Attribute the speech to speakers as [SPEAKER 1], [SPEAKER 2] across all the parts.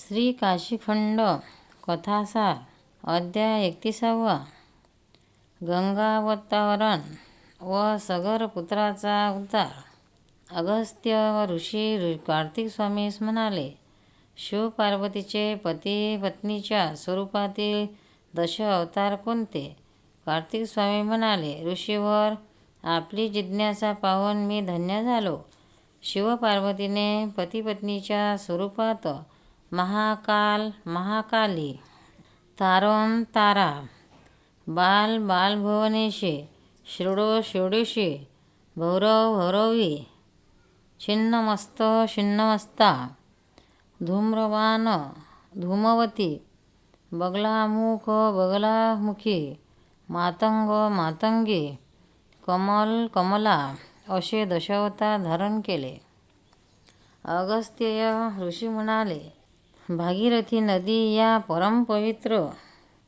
[SPEAKER 1] श्री काशीखंड कथासार अध्याय एकतीसावा. गंगावतावरण व सगरपुत्राचा उतार अगस्त्य व ऋषी ऋ- कार्तिक स्वामीस म्हणाले शिवपार्वतीचे पती पत्नीच्या स्वरूपातील दश अवतार कोणते? कार्तिक स्वामी म्हणाले ऋषीवर आपली जिज्ञासा पाहून मी धन्य झालो. शिवपार्वतीने पतीपत्नीच्या स्वरूपात महाकाल महाकाली तारोम तारा बाल बालभुवनेशी शिरडो शिरडोशी भौरव भौरवी छिन्नमस्त छिन्नमस्ता धूम्रवान धूमवती बगलामुख बगलामुखी मातंग मातंगी कमल कमला असे दशावतार धारण केले. अगस्त्य ऋषी म्हणाले भागीरथी नदी या परमपवित्र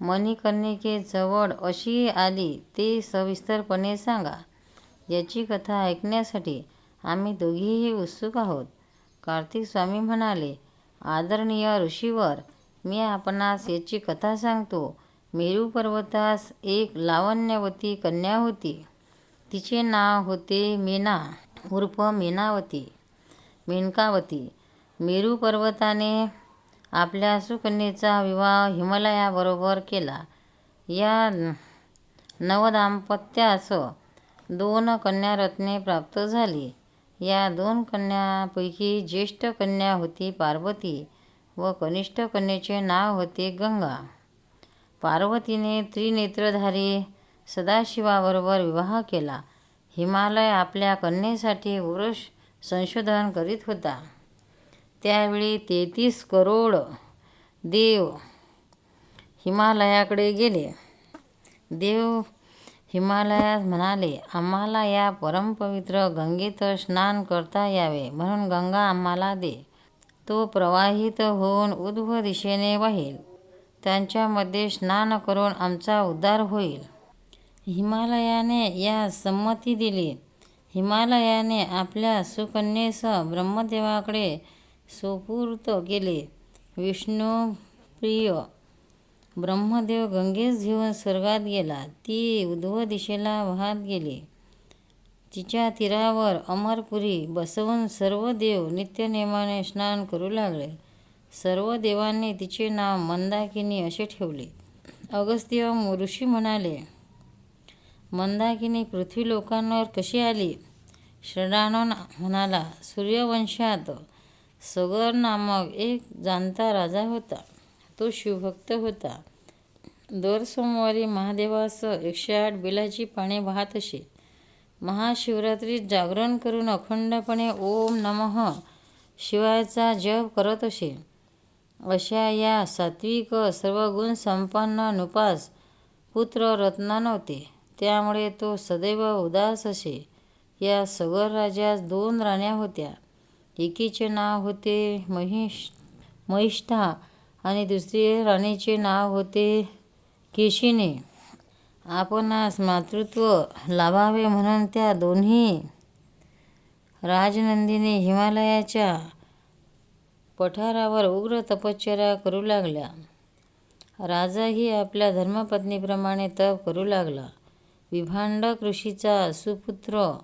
[SPEAKER 1] मणिकर्णिकेजवळ अशी आली ते सविस्तरपणे सांगा. याची कथा ऐकण्यासाठी आम्ही दोघीही उत्सुक आहोत. कार्तिक स्वामी म्हणाले आदरणीय ऋषीवर मी आपणास याची कथा सांगतो. मेरू पर्वतास एक लावण्यवती कन्या होती. तिचे नाव होते मीना उर्फ मीनावती मेनकावती. मेरू पर्वताने आपल्या सुकन्येचा विवाह हिमालयाबरोबर केला. या नवदाम्पत्यास दोन कन्यारत्ने प्राप्त झाली. या दोन कन्यांपैकी ज्येष्ठ कन्या होती पार्वती व कनिष्ठ कन्येचे नाव होते गंगा. पार्वतीने त्रिनेत्रधारी सदाशिवाबरोबर विवाह केला. हिमालय आपल्या कन्येसाठी वृष संशोधन करीत होता. त्यावेळी तेहतीस करोड देव हिमालयाकडे गेले. देव हिमालयास म्हणाले आम्हाला या परमपवित्र गंगेत स्नान करता यावे म्हणून गंगा आम्हाला दे. तो प्रवाहित होऊन उध्व दिशेने वाहील. त्यांच्यामध्ये स्नान करून आमचा उद्धार होईल. हिमालयाने या संमती दिली. हिमालयाने आपल्या सुकन्येसह ब्रह्मदेवाकडे सुपूर्त केले. विष्णुप्रिय ब्रह्मदेव गंगेस घेऊन स्वर्गात गेला. ती उध्व दिशेला वाहत गेली. तिच्या तीरावर अमरपुरी बसवून सर्व देव नित्यनेमाने स्नान करू लागले. सर्व देवांनी तिचे नाव मंदाकिनी असे ठेवले. अगस्त्य ऋषी म्हणाले मंदाकिनी पृथ्वी लोकांवर कशी आली? श्रडानन म्हणाला सूर्यवंशात सगर नामक एक जाणता राजा होता. तो शिवभक्त होता. दर सोमवारी महादेवास एकशे आठ बिलाची पाने वाहत असे. महाशिवरात्रीत जागरण करून अखंडपणे ओम नमः शिवायचा जप करत असे. अशा या सात्विक सर्व गुण संपन्न नुपास पुत्र रत्ना नव्हते त्यामुळे तो सदैव उदास असे. या सगर राजास दोन राण्या होत्या. एकीचे नाव होते महिष महिष्ठा आणि दुसरी राणीचे नाव होते केशिने. आपणास मातृत्व लाभावे म्हणून त्या दोन्ही राजनंदिनी हिमालयाच्या पठारावर उग्र तपश्चर्या करू लागल्या. राजाही आपल्या धर्मपत्नीप्रमाणे तप करू लागला. विभांडक ऋषीचा सुपुत्र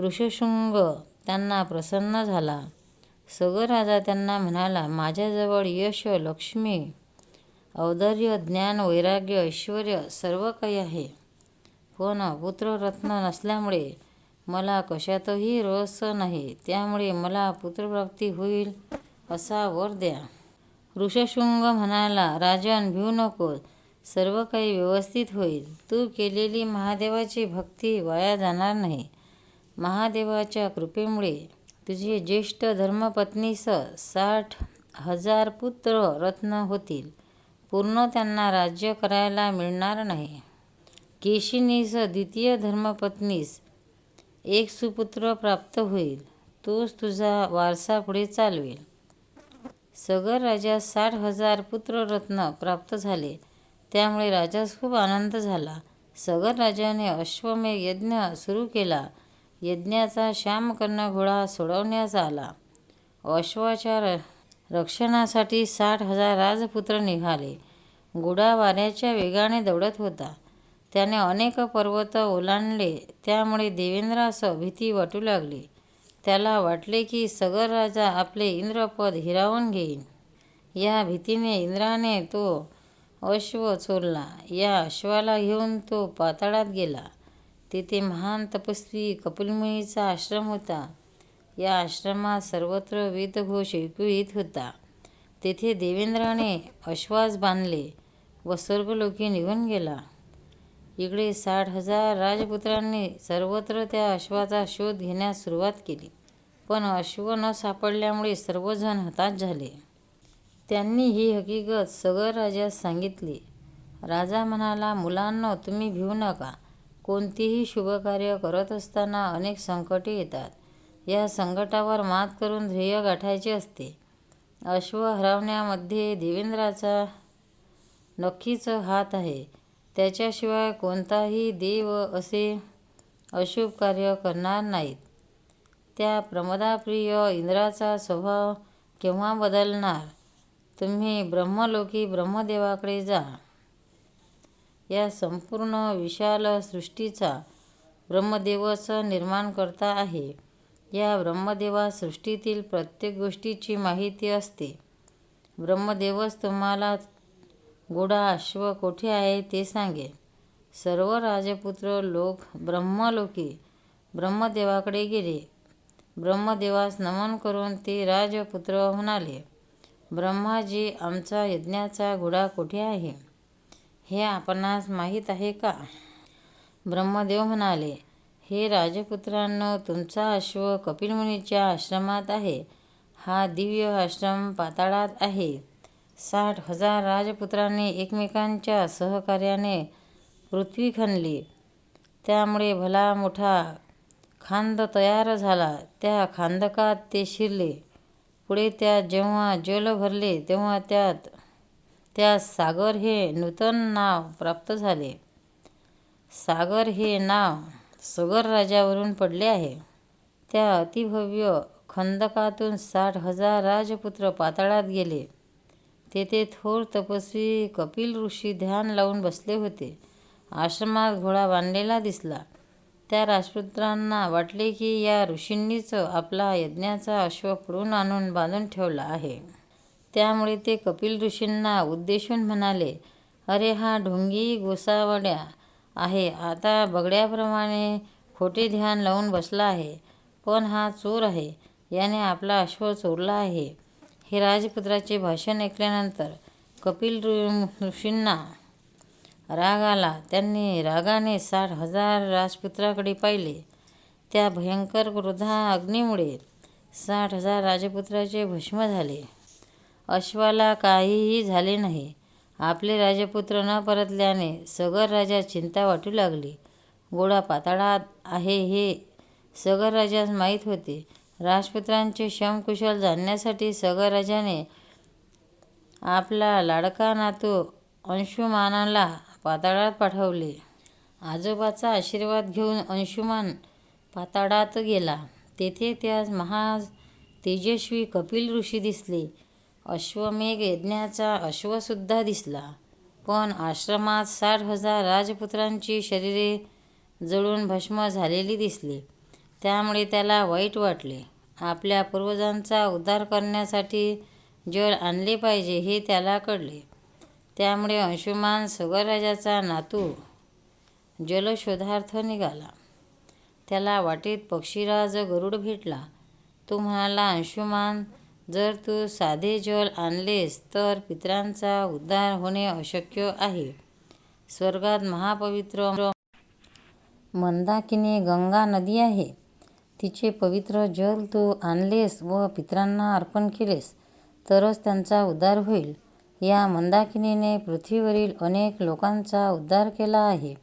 [SPEAKER 1] ऋषशृंग त्यांना प्रसन्न झाला. सगर राजा त्यांना म्हणाला माझ्याजवळ यश लक्ष्मी औदार्य ज्ञान वैराग्य ऐश्वर सर्व काही आहे. पण पुत्ररत्न नसल्यामुळे मला कशातही रस नाही. त्यामुळे मला पुत्रप्राप्ती होईल असा वर द्या. ऋषशृंग म्हणाला राजन भिऊ नकोस सर्व काही व्यवस्थित होईल. तू केलेली महादेवाची भक्ती वाया जाणार नाही. महादेवाच्या कृपेमुळे तुझे ज्येष्ठ धर्मपत्नीस साठ हजार पुत्र रत्न होतील. पूर्ण त्यांना राज्य करायला मिळणार नाही. केशिनीस द्वितीय धर्मपत्नीस एक सुपुत्र प्राप्त होईल. तोच तुझा वारसा पुढे चालवेल. सगर राजास साठ हजार पुत्ररत्न प्राप्त झाले. त्यामुळे राजास खूप आनंद झाला. सगर राजाने अश्वमेघ यज्ञ सुरू केला. यज्ञाचा श्यामकर्ण घोडा सोडवण्यास आला अश्वाच्या रक्षणासाठी साठ हजार राजपुत्र निघाले. घोडा वाऱ्याच्या वेगाने दौडत होता. त्याने अनेक पर्वत ओलांडले. त्यामुळे देवेंद्रास भीती वाटू लागली. त्याला वाटले की सगर राजा आपले इंद्रपद हिरावून घेईन या भीतीने इंद्राने तो अश्व चोरला. या अश्वाला घेऊन तो पाताळात गेला. तेथे महान तपस्वी कपिलमुनीचा आश्रम होता. या आश्रमात सर्वत्र वेदघोष ऐकू येत होता. तेथे देवेंद्राने अश्वास बांधले व स्वर्गलोकी निघून गेला. इकडे साठ हजार राजपुत्रांनी सर्वत्र त्या अश्वाचा शोध घेण्यास सुरुवात केली. पण अश्व न सापडल्यामुळे सर्वजण हताश झाले. त्यांनी ही हकीकत सगर राजास सांगितली. राजा म्हणाला मुलांनो, तुम्ही भिवू नका. कोणतेही शुभकार्य करत असताना अनेक संकटे येतात. या संकटावर मात करून ध्येय गाठायचे असते. अश्व हरवण्यामध्ये देवेंद्राचा नक्कीच हात आहे. त्याच्याशिवाय कोणताही देव असे अशुभ कार्य करणार नाहीत. त्या प्रमदाप्रिय इंद्राचा स्वभाव केव्हा बदलणार? तुम्ही ब्रह्मलोकी ब्रह्मदेवाकडे जा. या संपूर्ण विशाल सृष्टीचा ब्रह्मदेवच निर्माणकर्ता आहे. या ब्रह्मदेवास सृष्टीतील प्रत्येक गोष्टीची माहिती असते. ब्रह्मदेवच तुम्हाला गोडा अश्व कोठे आहे ते सांगेल. सर्व राजपुत्र लोक ब्रह्मलोकी ब्रह्मदेवाकडे गेले. ब्रह्मदेवास नमन करून ते राजपुत्र म्हणाले, ब्रह्माजी, आमचा यज्ञाचा घोडा कोठे आहे? हे आपणास माहीत आहे का? ब्रह्मदेव म्हणाले, हे राजपुत्रांनो, तुमचा अश्व कपिलमुनीच्या आश्रमात आहे. हा दिव्य आश्रम पाताळात आहे. साठ हजार राजपुत्रांनी एकमेकांच्या सहकार्याने पृथ्वी खणली. त्यामुळे भला मोठा खांद तयार झाला. त्या खांदकात ते शिरले. पुढे त्यात जेव्हा जल भरले तेव्हा त्यात त्यास सागर हे नूतन नाव प्राप्त झाले. सागर हे नाव सगर राजावरून पडले आहे. त्या अतिभव्य खंदकातून साठ हजार राजपुत्र पाताळात गेले. तेथे थोर तपस्वी कपिल ऋषी ध्यान लावून बसले होते. आश्रमात घोडा बांधलेला दिसला. त्या राजपुत्रांना वाटले की या ऋषींनीच आपला यज्ञाचा अश्व पुढून आणून बांधून ठेवला आहे. त्यामुळे ते कपिल ऋषींना उद्देशून म्हणाले, अरे हा ढोंगी गोसावड्या आहे. आता बगड्याप्रमाणे खोटे ध्यान लावून बसला आहे. पण हा चोर आहे. याने आपला अश्व चोरला आहे. हे राजपुत्राचे भाषण ऐकल्यानंतर कपिल ऋषींना राग आला. त्यांनी रागाने साठ हजार राजपुत्राकडे पाहिले. त्या भयंकर क्रोधाग्नीमुळे साठ हजार राजपुत्राचे भस्म झाले. अश्वाला काहीही झाले नाही. आपले राजपुत्र न परतल्याने सगर राजा चिंता वाटू लागली. गोळा पाताळात आहे हे सगर राजास माहीत होते. राजपुत्रांचे शमकुशल जाणण्यासाठी सगर राजाने आपला लाडका नातू अंशुमानाला पाताळात पाठवले. आजोबाचा आशीर्वाद घेऊन अंशुमान पाताळात गेला. तेथे त्यास महा तेजस्वी कपिल ऋषी दिसले. अश्वमेघ यज्ञाचा अश्वसुद्धा दिसला. पण आश्रमात साठ हजार राजपुत्रांची शरीरे जळून भस्म झालेली दिसली. त्यामुळे त्याला वाईट वाटले. आपल्या पूर्वजांचा उद्धार करण्यासाठी जल आणले पाहिजे हे त्याला कळले. त्यामुळे अंशुमान सगर नातू जलशोधार्थ निघाला. त्याला वाटेत पक्षीराज गरुड भेटला. तो म्हणाला, अंशुमान, जर तू साधे जल आणलेस तर पितरांचा उद्धार होणे अशक्य आहे. स्वर्गात महापवित्र मंदाकिनी गंगा नदी आहे. तिचे पवित्र जल तू आणलेस व पितरांना अर्पण केलेस तरच त्यांचा उद्धार होईल. या मंदाकिनीने पृथ्वीवरील अनेक लोकांचा उद्धार केला आहे.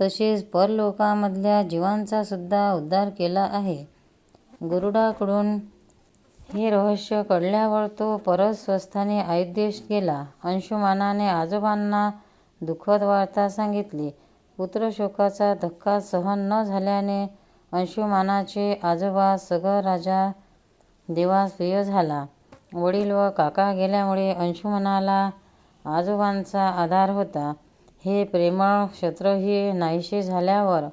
[SPEAKER 1] तसेच परलोकामधल्या जीवांचासुद्धा उद्धार केला आहे. गरुडाकडून हे रहस्य कळल्यावर तो परत स्वस्थाने अयोध्येस गेला. अंशुमानाने आजोबांना दुःखद वार्ता सांगितली. पुत्रशोकाचा धक्का सहन न झाल्याने अंशुमानाचे आजोबा सगर राजा देवास प्रिय झाला. वडील व काका गेल्यामुळे अंशुमनाला आजोबांचा आधार होता. हे प्रेमळ क्षत्रही नाहीसे झाल्यावर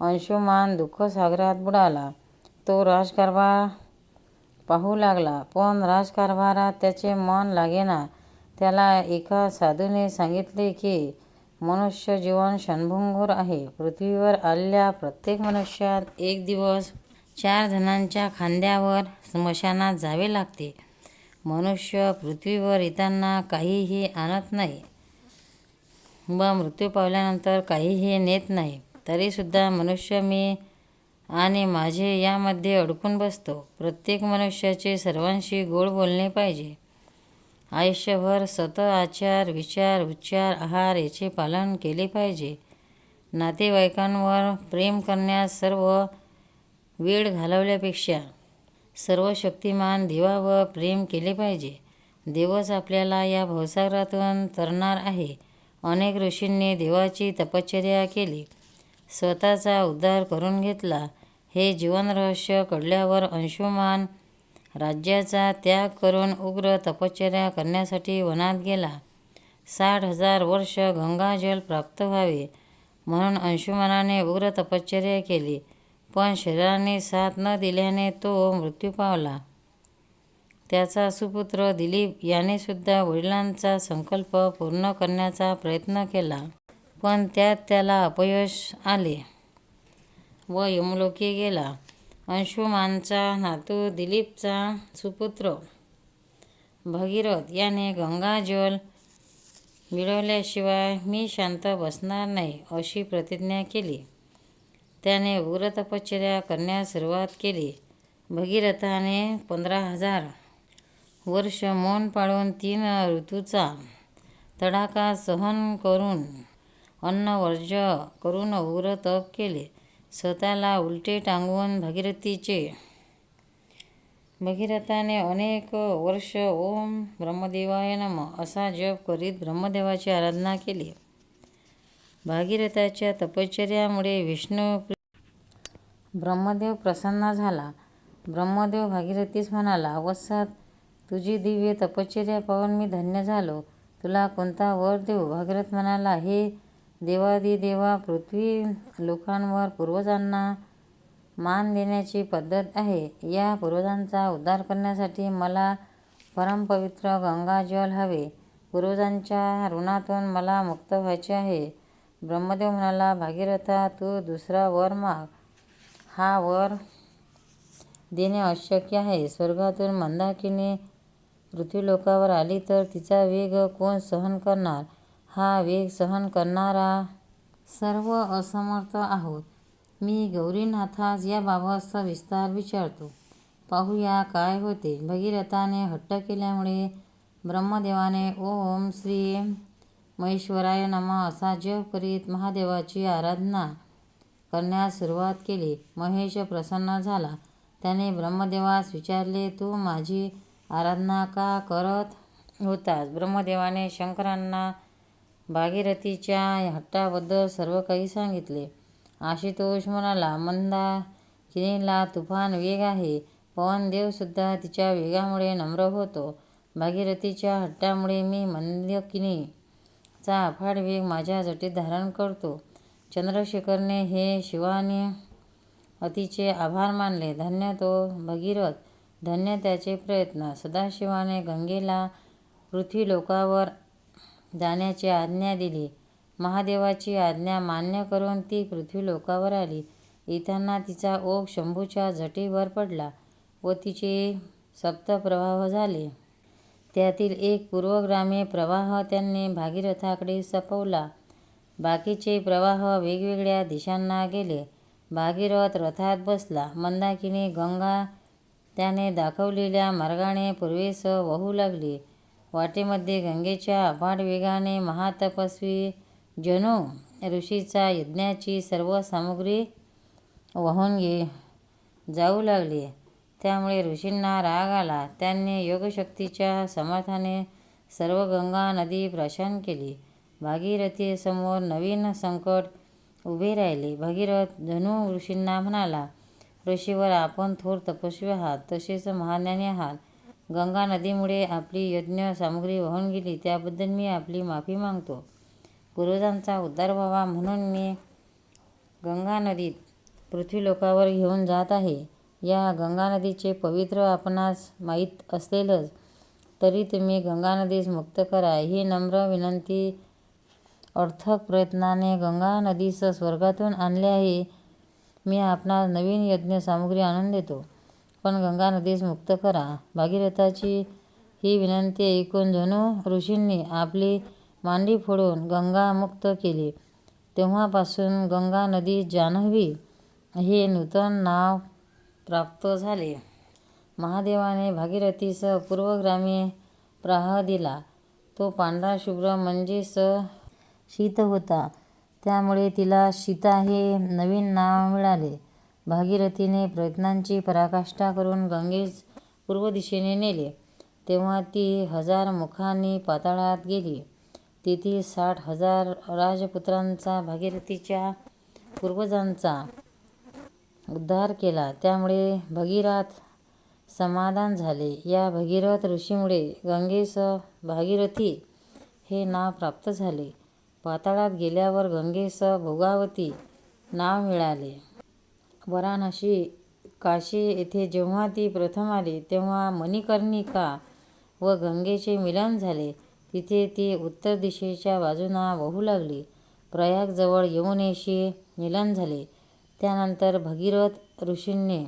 [SPEAKER 1] अंशुमान दुःखसागरात बुडाला. तो राजकारभार पाहू लागला, पण राजकारभारात त्याचे मन लागेना. त्याला एका साधूने सांगितले की, मनुष्य जीवन क्षणभंगूर आहे. पृथ्वीवर आलेल्या प्रत्येक मनुष्यात एक दिवस चार जणांच्या खांद्यावर स्मशानात जावे लागते. मनुष्य पृथ्वीवर येताना काहीही आणत नाही व मृत्यू पावल्यानंतर काहीही नेत नाही. तरीसुद्धा मनुष्य मी आणि माझे यामध्ये अडकून बसतो. प्रत्येक मनुष्याचे सर्वांशी गोड बोलणे पाहिजे. आयुष्यभर सत आचार, विचार, उच्चार, आहार याचे पालन केले पाहिजे. नातेवाईकांवर प्रेम करण्यास सर्व वेळ घालवल्यापेक्षा सर्व शक्तिमान देवावर प्रेम केले पाहिजे. देवच आपल्याला या भवसागरातून तरणार आहे. अनेक ऋषींनी देवाची तपश्चर्या केली, स्वतःचा उद्धार करून घेतला. हे जीवनरहस्य कळल्यावर अंशुमान राज्याचा त्याग करून उग्र तपश्चर्या करण्यासाठी वनात गेला. साठ हजार वर्ष गंगाजल प्राप्त व्हावे म्हणून अंशुमानाने उग्र तपश्चर्या केली, पण शरीराने साथ न दिल्याने तो मृत्यू पावला. त्याचा सुपुत्र दिलीप यानेसुद्धा वडिलांचा संकल्प पूर्ण करण्याचा प्रयत्न केला. पण त्यात त्याला अपयश आले व यमलोकी गेला. अंशुमानचा नातू दिलीपचा सुपुत्र भगीरथ याने गंगाजल मिळवल्याशिवाय मी शांत बसणार नाही अशी प्रतिज्ञा केली. त्याने उग्र तपश्चर्या करण्यास सुरुवात केली. भगीरथाने पंधरा हजार वर्ष मौन पाळून तीन ऋतूचा तडाखा सहन करून अन्नवर्ज्य करून उग्र तप केले. स्वतःला उलटे टांगून भगीरथाने अनेक वर्ष ओम ब्रह्मदेवाय नम असा जप करीत ब्रह्मदेवाची आराधना केली. भागीरथाच्या तपश्चर्यामुळे विष्णू ब्रह्मदेव प्रसन्न झाला. ब्रह्मदेव भागीरथीस म्हणाला, वत्स, तुझी दिव्य तपश्चर्या पाहून मी धन्य झालो. तुला कोणता वर देऊ? भागीरथ म्हणाला, हे देवाधिदेवा, पृथ्वीलोकांवर पूर्वजांना मान देण्याची पद्धत आहे. या पूर्वजांचा उद्धार करण्यासाठी मला परमपवित्र गंगाजल हवे. पूर्वजांच्या ऋणातून मला मुक्त व्हायचे आहे. ब्रह्मदेव म्हणाला, भागीरथा तू दुसरा वर माग. हा वर देणे अशक्य आहे. स्वर्गातून मंदाकिनी पृथ्वीलोकावर आली तर तिचा वेग कोण सहन करणार? हा वेग सहन करणारा सर्व असमर्थ आहोत. मी गौरीनाथास याबाबत सविस्तर विचारतो. पाहूया काय होते. भगीरथाने हट्ट केल्यामुळे ब्रह्मदेवाने ओम श्री महेश्वराय नमः असा जप करीत महादेवाची आराधना करण्यास सुरुवात केली. महेश प्रसन्न झाला. त्याने ब्रह्मदेवास विचारले, तू माझी आराधना का करत होतास? ब्रह्मदेवाने शंकरांना भागीरथीच्या हट्टाबद्दल सर्व काही सांगितले. आशुतोष म्हणाला, मंदाकिनीला तुफान वेग आहे. पवनदेवसुद्धा तिच्या वेगामुळे नम्र होतो. भागीरथीच्या हट्टामुळे मी मंदकिनीचा अफाट वेग माझ्या जटीत धारण करतो. चंद्रशेखरने हे शिवाने अतीचे आभार मानले. धन्य तो भगीरथ, धन्य त्याचे प्रयत्न. सदाशिवाने गंगेला पृथ्वीलोकावर जाण्याची आज्ञा दिली. महादेवाची आज्ञा मान्य करून ती पृथ्वीलोकावर आली. येताना तिचा ओघ शंभूच्या झटीवर पडला व तिचे सप्तप्रवाह झाले. त्यातील एक पूर्वगामी प्रवाह त्यांनी भागीरथाकडे सोपवला. बाकीचे प्रवाह वेगवेगळ्या दिशांना गेले. भागीरथ रथात बसला. मंदाकिनी गंगा त्याने दाखवलेल्या मार्गाने पूर्वेस वाहू लागली. वाटेमध्ये गंगेच्या अफाट वेगाने महातपस्वी जनु ऋषीचा यज्ञाची सर्व सामुग्री वाहून घे जाऊ लागली. त्यामुळे ऋषींना राग आला. त्यांनी योगशक्तीच्या समर्थाने सर्व गंगा नदी प्रशान केली. भागीरथीसमोर नवीन संकट उभे राहिले. भगीरथ जनु ऋषींना म्हणाला, ऋषीवर आपण थोर तपस्वी आहात, तसेच महाज्ञानी आहात. गंगा नदीमुळे आपली यज्ञ सामग्री वाहून गेली त्याबद्दल मी आपली माफी मागतो. पूर्वजांचा उद्धार व्हावा म्हणून मी गंगा नदीत पृथ्वीलोकावर घेऊन जात आहे. या गंगा नदीचे पवित्र आपणास माहीत असलेलंच तरी तुम्ही गंगा नदीस मुक्त करा. ही नम्र विनंती अर्थक प्रयत्नाने गंगा नदीस स्वर्गातून आणले आहे. मी आपणास नवीन यज्ञ सामुग्री आणून देतो. पण गंगा नदीस मुक्त करा. भागीरथाची ही विनंती ऐकून जणू ऋषींनी आपली मांडी फोडून गंगा मुक्त केली. तेव्हापासून गंगा नदी जान्हवी हे नूतन नाव प्राप्त झाले. महादेवाने भागीरथीस पूर्वग्रामी प्रवाह दिला. तो पांढरा शुभ्र म्हणजेच शीत होता. त्यामुळे तिला शीता हे नवीन नाव मिळाले. भागीरथीने प्रयत्नांची पराकाष्ठा करून गंगेस पूर्व दिशेने नेले. तेव्हा ती हजार मुखांनी पाताळात गेली. तेथील साठ हजार राजपुत्रांचा भागीरथीच्या पूर्वजांचा उद्धार केला. त्यामुळे भगीरथ समाधान झाले. या भगीरथ ऋषीमुळे गंगेस भागीरथी हे नाव प्राप्त झाले. पाताळात गेल्यावर गंगेस भोगावती नाव मिळाले. वाराणसी काशी येथे जेव्हा ती प्रथम आली तेव्हा मणिकर्णिका व गंगेचे मिलन झाले. तिथे ती उत्तर दिशेच्या बाजूंना वाहू लागली. प्रयागजवळ यमुनेशी मिलन झाले. त्यानंतर भगीरथ ऋषींनी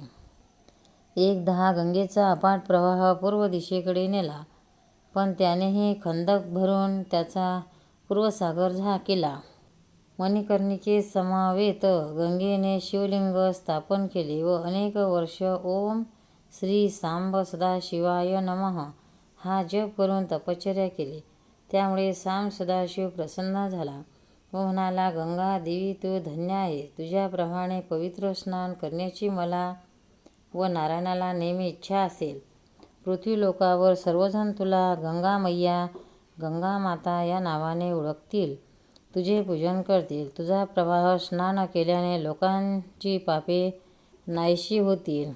[SPEAKER 1] एकदा गंगेचा अफाट प्रवाह पूर्व दिशेकडे नेला. पण त्यानेही खंदक भरून त्याचा पूर्वसागर झा केला मणिकर्णिके समावेत गंगेने शिवलिंग स्थापन केले व अनेक वर्ष ओम श्री सांब सदाशिवाय नमः हा जप करून तपश्चर्या केली. त्यामुळे साम सदाशिव प्रसन्न झाला व म्हणाला गंगा देवी तू धन्य आहे. तुझ्याप्रमाणे पवित्र स्नान करण्याची मला व नारायणाला नेहमी इच्छा असेल. पृथ्वीलोकावर सर्वजण तुला गंगा मैया गंगा माता या नावाने ओळखतील. तुझे पूजन करतील. तुझा प्रवाह स्नान केल्याने लोकांची पापे नाहीशी होतील.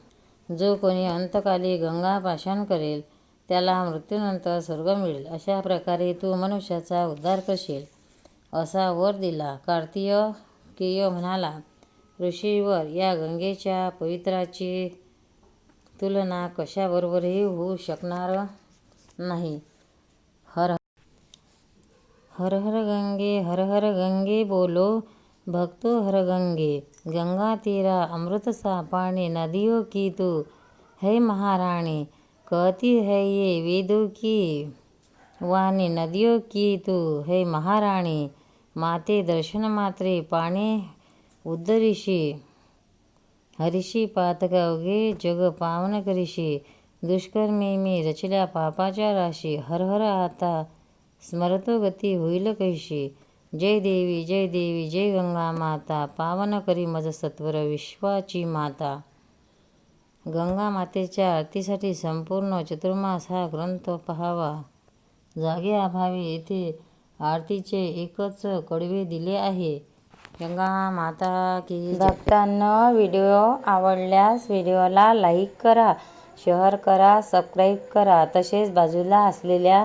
[SPEAKER 1] जो कोणी अंतकाली गंगा पाषाण करेल त्याला मृत्यूनंतर स्वर्ग मिळेल. अशा प्रकारे तू मनुष्याचा उद्धार करशील असा वर दिला. कार्तिकेय म्हणाला ऋषीवर या गंगेच्या पवित्राची तुलना कशाबरोबरही होऊ शकणार नाही. हर हर गंगे हर हर गंगे बोलो भक्तो हर गंगे। गंगा तेरा अमृत सा पानी नदियों की तू है महारानी कहती है ये वेदों की वाणी नदियों की तू है महाराणी। माते दर्शन मात्रे पाणी उद्धरिषी हरिषी पातक जग पावन करिषी। दुष्कर्मी मी रचल्या पापाच्या राशी हर हर आता स्मरतो गती होईल कैशी? जय देवी जय देवी जय गंगा माता पावन करी मज सत्वर विश्वाची माता. गंगा मातेच्या आरतीसाठी संपूर्ण चतुर्मास हा ग्रंथ पहावा. जागे अभावी येथे आरतीचे एकच कडवे दिले आहे. गंगा माता की भक्तांना व्हिडिओ आवडल्यास व्हिडिओला लाईक करा शेअर करा सबस्क्राईब करा. तसेच बाजूला असलेल्या